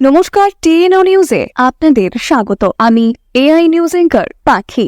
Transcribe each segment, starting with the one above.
নমস্কার, টিএনও নিউজে আপনাদের স্বাগত। আমি এআই নিউজ এঙ্কার পাখি।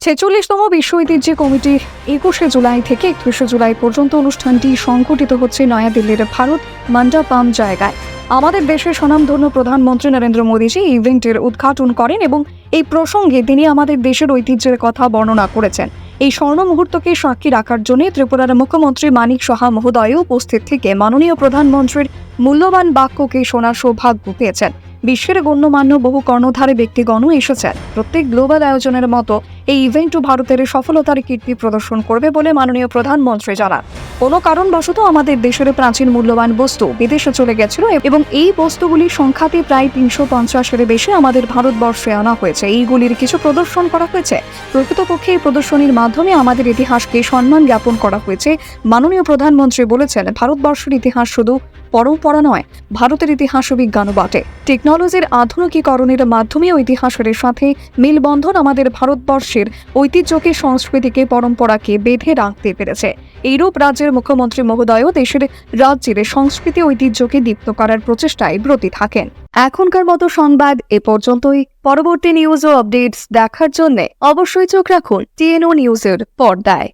ছেচল্লিশতম বিশ্ব ঐতিহ্য কমিটির একুশে জুলাই থেকে একত্রিশে জুলাই পর্যন্ত অনুষ্ঠানটি সংঘটিত হচ্ছে নয়াদিল্লির ভারত মন্ডাপাম জায়গায়। আমাদের দেশের স্বনামধন্য প্রধানমন্ত্রী নরেন্দ্র মোদীজি ইভেন্টের উদ্ঘাটন করেন এবং এই প্রসঙ্গে তিনি আমাদের দেশের ঐতিহ্যের কথা বর্ণনা করেছেন। এই স্বর্ণ মুহূর্তকে সাক্ষী রাখার জন্য ত্রিপুরার মুখ্যমন্ত্রী মানিক সাহা মহোদয় উপস্থিত থেকে মাননীয় প্রধানমন্ত্রীর মূল্যবান বাক্যকে শোনার সৌভাগ্য পেয়েছেন। বিশ্বের গণ্যমান্য বহু কর্ণধারে ব্যক্তিগণও এসেছেন প্রত্যেক গ্লোবাল আয়োজনের মতো এই ইভেন্টও ভারতের সফলতার কীর্তি প্রদর্শন করবে বলে মাননীয় প্রধানমন্ত্রী জানান। কোনো কারণবশত আমাদের দেশের প্রাচীন মূল্যবান বস্তু বিদেশে চলে গেছিল এবং এই বস্তুগুলি সংখ্যাতে প্রায় তিনশো পঞ্চাশের বেশি আমাদের ভারতবর্ষে আনা হয়েছে। এইগুলির কিছু প্রদর্শন করা হয়েছে। প্রকৃতপক্ষে এই প্রদর্শনীর মাধ্যমে আমাদের ইতিহাসকে সম্মান জ্ঞাপন করা হয়েছে। মাননীয় প্রধানমন্ত্রী বলেছেন, ভারতবর্ষের ইতিহাস শুধু পরম্পরা নয়, ভারতের ইতিহাস ও বিজ্ঞানও বটে। টেকনোলজির আধুনিকীকরণের মাধ্যমে ঐতিহাসের সাথে মিলবন্ধন আমাদের ভারতবর্ষের ঐতিহ্যকে, সংস্কৃতিকে, পরম্পরাকে বেঁধে রাখতে পেরেছে। এইরূপ রাজ্যের মুখ্যমন্ত্রী মহোদয়ও দেশের রাজ্যের সংস্কৃতি ঐতিহ্যকে দীপ্ত করার প্রচেষ্টায় ব্রতী থাকেন। এখনকার মতো সংবাদ এ পর্যন্তই। পরবর্তী নিউজ ও আপডেটস দেখার জন্য অবশ্যই চোখ রাখুন টিএনও নিউজের পর্দায়।